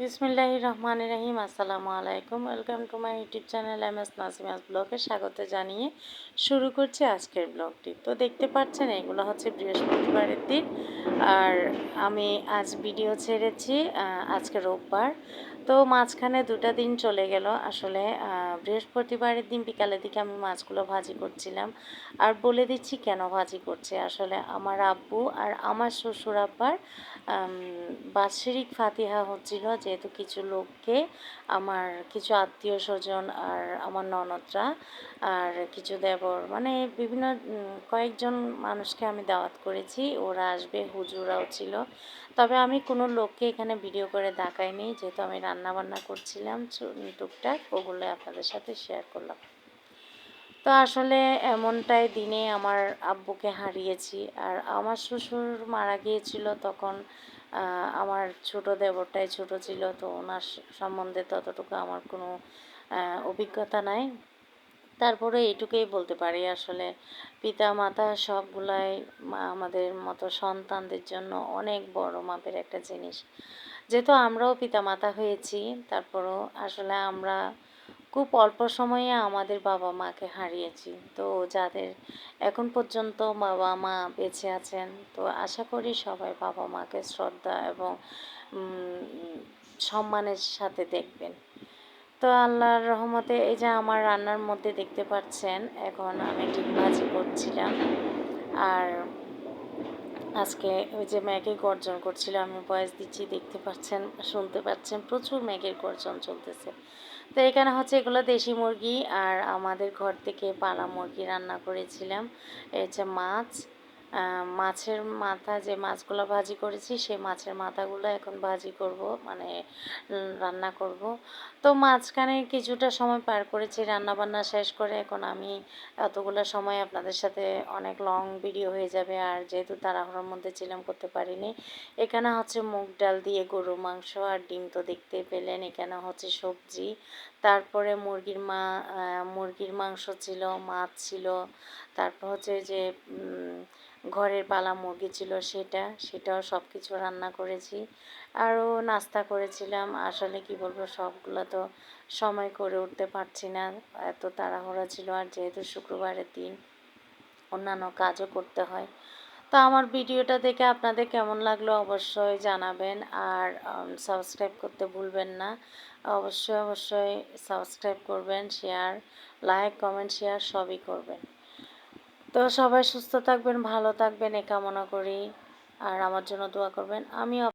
বিসমিল্লাহ রহমান রহিম। আসসালামু আলাইকুম। Welcome to my YouTube channel M S Nasima's ব্লগে স্বাগত জানিয়ে শুরু করছি আজকের ব্লগটি তো দেখতে পাচ্ছেন, এগুলো হচ্ছে বৃহস্পতিবারের দিন। আর আমি আজ ভিডিও ছেড়েছি আজকে রোববার। তো মাঝখানে দুটা দিন চলে গেল, আসলে বৃহস্পতিবারের দিন বিকালের দিকে আমি মাছগুলো ভাজি করছিলাম। আর বলে দিচ্ছি কেন ভাজি করছে? আসলে আমার আব্বু আর আমার শ্বশুর আব্বার বাৎসরিক ফাতিহা হচ্ছিল যেহেতু কিছু লোককে, আমার কিছু আত্মীয় স্বজন আর আমার ননদরা আর কিছু দেবর। মানে বিভিন্ন কয়েকজন মানুষকে আমি দাওয়াত করেছি, ওরা আসবে হুজুরাও ছিল। তবে আমি কোনো লোককে এখানে ভিডিও করে দেখাইনি। যেহেতু আমি রান্না বান্না করছিলাম টুকটাক ওগুলো আপনাদের সাথে শেয়ার করলাম। তো আসলে এমনটাই দিনে আমার আব্বুকে হারিয়েছি। আর আমার শ্বশুর মারা গিয়েছিল তখন আমার ছোট দেবরটাই ছোট ছিল, তো ওনার সম্বন্ধে ততটুকু আমার কোনো অভিজ্ঞতা নাই। তারপরে এইটুকুই বলতে পারি আসলে। পিতা, মাতা সবগুলাই আমাদের মতো সন্তানদের জন্য অনেক বড় মাপের একটা জিনিস। যেহেতু আমরাও পিতা, মাতা হয়েছি, তারপরও আসলে আমরা খুব অল্প সময়ে আমাদের বাবা মাকে হারিয়েছি। তো যাদের এখন পর্যন্ত বাবা মা বেঁচে আছেন, তো আশা করি সবাই বাবা মাকে শ্রদ্ধা এবং সম্মানের সাথে দেখবেন। তো আল্লাহর রহমতে এই যে আমার রান্নার মধ্যে দেখতে পাচ্ছেন, এখন আমি ডিম ভাজি করছিলাম। আর আজকে ওই যে ম্যাগের গর্জন করছিল, আমি বয়স দিচ্ছি, দেখতে পাচ্ছেন, শুনতে পাচ্ছেন, প্রচুর ম্যাগের গর্জন চলতেছে। তো এখানে হচ্ছে এগুলো দেশি মুরগি, আর আমাদের ঘর থেকে পালা মুরগি রান্না করেছিলাম। এই যে মাছ মাছের মাথা যে মাছগুলো ভাজি করেছি, সেই মাছের মাথাগুলো এখন ভাজি করব মানে রান্না করব। তো মাঝখানে কিছুটা সময় পার করেছি রান্না বান্না শেষ করে এখন আমি এতগুলো সময় আপনাদের সাথে অনেক লং ভিডিও হয়ে যাবে, আর যেহেতু তাড়াহুড়োর মধ্যে ছিলাম, করতে পারিনি। এখানে হচ্ছে মুগ ডাল দিয়ে গরুর মাংস আর ডিম তো দেখতে পেলেন, এখানে হচ্ছে সবজি। তারপরে মুরগির মা মুরগির মাংস ছিল, মাছ ছিল। তারপর হচ্ছে যে ঘরের পালা মুরগি ছিল সেটা, সেটাও সব কিছু রান্না করেছি। আরও নাস্তা করেছিলাম। আসলে কি বলব, সবগুলো তো সময় করে উঠতে পারছি না। এত তাড়াহুড়া ছিল। আর যেহেতু শুক্রবারের দিন অন্যান্য কাজও করতে হয়। তো আমার ভিডিওটা দেখে আপনাদের কেমন লাগল অবশ্যই জানাবেন। আর সাবস্ক্রাইব করতে ভুলবেন না। অবশ্যই অবশ্যই সাবস্ক্রাইব করবেন শেয়ার লাইক কমেন্ট শেয়ার সবই করবেন। তো সবাই সুস্থ থাকবেন, ভালো থাকবেন এ কামনা করি। আর আমার জন্য দোয়া করবেন। আমিও